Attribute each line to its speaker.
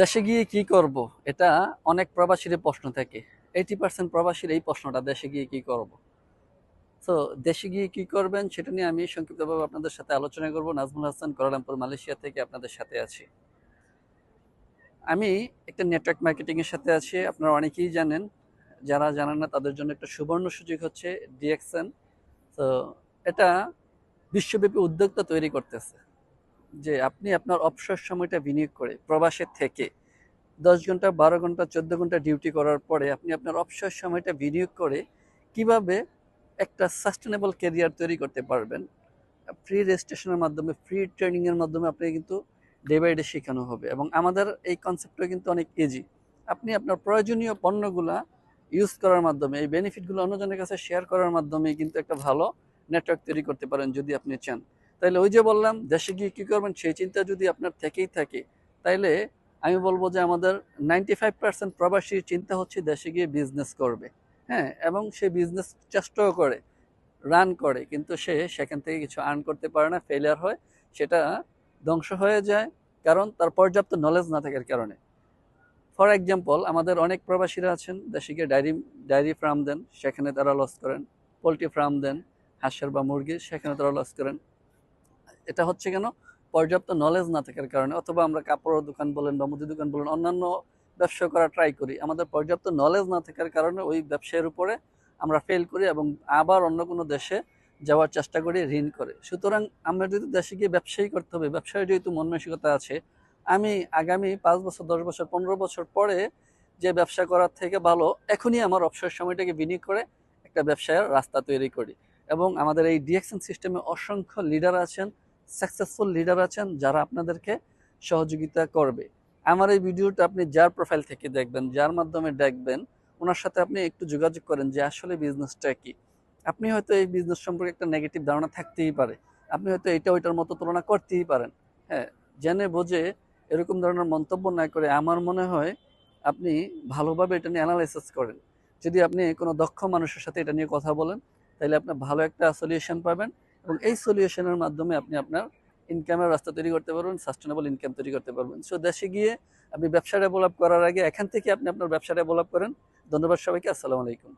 Speaker 1: দেশে গিয়ে কি করব? এটা অনেক প্রবাসীর প্রশ্ন থাকে। এইটি পার্সেন্ট প্রবাসীর এই প্রশ্নটা, দেশে গিয়ে কি করব? তো দেশে গিয়ে কি করবেন সেটা নিয়ে আমি সংক্ষিপ্তভাবে আপনাদের সাথে আলোচনা করব। নাজমুল হাসান কোয়ালালামপুর মালয়েশিয়া থেকে আপনাদের সাথে আছি। আমি একটা নেটওয়ার্ক মার্কেটিংয়ের সাথে আছি, আপনারা অনেকেই জানেন। যারা জানেন না, তাদের জন্য একটা সুবর্ণ সুযোগ হচ্ছে ডিএক্সএন তো এটা বিশ্বব্যাপী উদ্যোক্তা তৈরি করতেছে। যে আপনি আপনার অবসর সময়টা বিনিয়োগ করে প্রবাসের থেকে দশ ঘণ্টা, বারো ঘণ্টা, চোদ্দ ঘণ্টা ডিউটি করার পরে আপনি আপনার অবসর সময়টা বিনিয়োগ করে কীভাবে একটা সাস্টেনেবল কেরিয়ার তৈরি করতে পারবেন। ফ্রি রেজিস্ট্রেশনের মাধ্যমে ফ্রি ট্রেনিংয়ের মাধ্যমে আপনি কিন্তু ডে বাই ডে শেখানো হবে এবং আমাদের এই কনসেপ্টটা কিন্তু অনেক ইজি আপনি আপনার প্রয়োজনীয় পণ্যগুলা ইউজ করার মাধ্যমে, এই বেনিফিটগুলো অন্যজনের কাছে শেয়ার করার মাধ্যমে কিন্তু একটা ভালো নেটওয়ার্ক তৈরি করতে পারেন যদি আপনি চান। তাইলে ওই যে বললাম, দেশে গিয়ে কী করবেন? সেই চিন্তা যদি আপনার থেকেই থাকে, তাইলে আমি বলব যে আমাদের নাইনটি ফাইভ পার্সেন্ট প্রবাসীর চিন্তা হচ্ছে দেশে গিয়ে বিজনেস করবে। হ্যাঁ এবং সে বিজনেস চেষ্টাও করে রান করে, কিন্তু সে সেখান থেকে কিছু আর্ন করতে পারে না ফেলিয়ার হয়, সেটা ধ্বংস হয়ে যায়, কারণ তার পর্যাপ্ত নলেজ না থাকার কারণে। ফর এক্সাম্পল আমাদের অনেক প্রবাসীরা আছেন, দেশে গিয়ে ডায়েরি ডায়েরি ফার্ম দেন, সেখানে তারা লস করেন পোলট্রি ফার্ম দেন, হাঁসের বা মুরগির, সেখানে তারা লস করেন। এটা হচ্ছে কেন? পর্যাপ্ত নলেজ না থাকার কারণে। অথবা আমরা কাপড়ের দোকান বলেন বা মুদি দোকান বলেন, অন্যান্য ব্যবসা করা ট্রাই করি। আমাদের পর্যাপ্ত নলেজ না থাকার কারণে ওই ব্যবসায়ের উপরে আমরা ফেল করি এবং আবার অন্য কোনো দেশে যাওয়ার চেষ্টা করি, ঋণ করে। সুতরাং আমরা যদি দেশে গিয়ে ব্যবসায়ী করতে হবে, ব্যবসায় যেহেতু মন মানসিকতা আছে, আমি আগামী পাঁচ বছর, দশ বছর, পনেরো বছর পরে যে ব্যবসা করার থেকে ভালো, এখনই আমার অবসর সময়টাকে বিনিয়োগ করে একটা ব্যবসায়ের রাস্তা তৈরি করি। এবং আমাদের এই ডিএকশন সিস্টেমে অসংখ্য লিডার আছেন। সাকসেসফুল লিডার আছেন, যারা আপনাদেরকে সহযোগিতা করবে। আমার এই ভিডিওটা আপনি যার প্রোফাইল থেকে দেখবেন, যার মাধ্যমে দেখবেন, ওনার সাথে আপনি একটু যোগাযোগ করেন যে আসলে বিজনেসটা কি। আপনি হয়তো এই বিজনেস সম্পর্কে একটা নেগেটিভ ধারণা থাকতেই পারে। আপনি হয়তো এটা ওইটার মতো তুলনা করতেই পারেন। হ্যাঁ জেনে বোঝে এরকম ধরনের মন্তব্য না করে আমার মনে হয় আপনি ভালোভাবে এটা নিয়ে অ্যানালাইসিস করেন। যদি আপনি কোনো দক্ষ মানুষের সাথে এটা নিয়ে কথা বলেন, তাহলে আপনি ভালো একটা সলিউশন পাবেন। এবং এই সলিউশনের মাধ্যমে আপনি আপনার ইনকামের রাস্তা তৈরি করতে পারবেন সাস্টেনেবল ইনকাম তৈরি করতে পারবেন। সো দেশে গিয়ে আপনি ব্যবসা ডেভেলপ করার আগে এখান থেকে আপনি আপনার ব্যবসা ডেভেলপ করেন। ধন্যবাদ সবাইকে, আসসালামু আলাইকুম।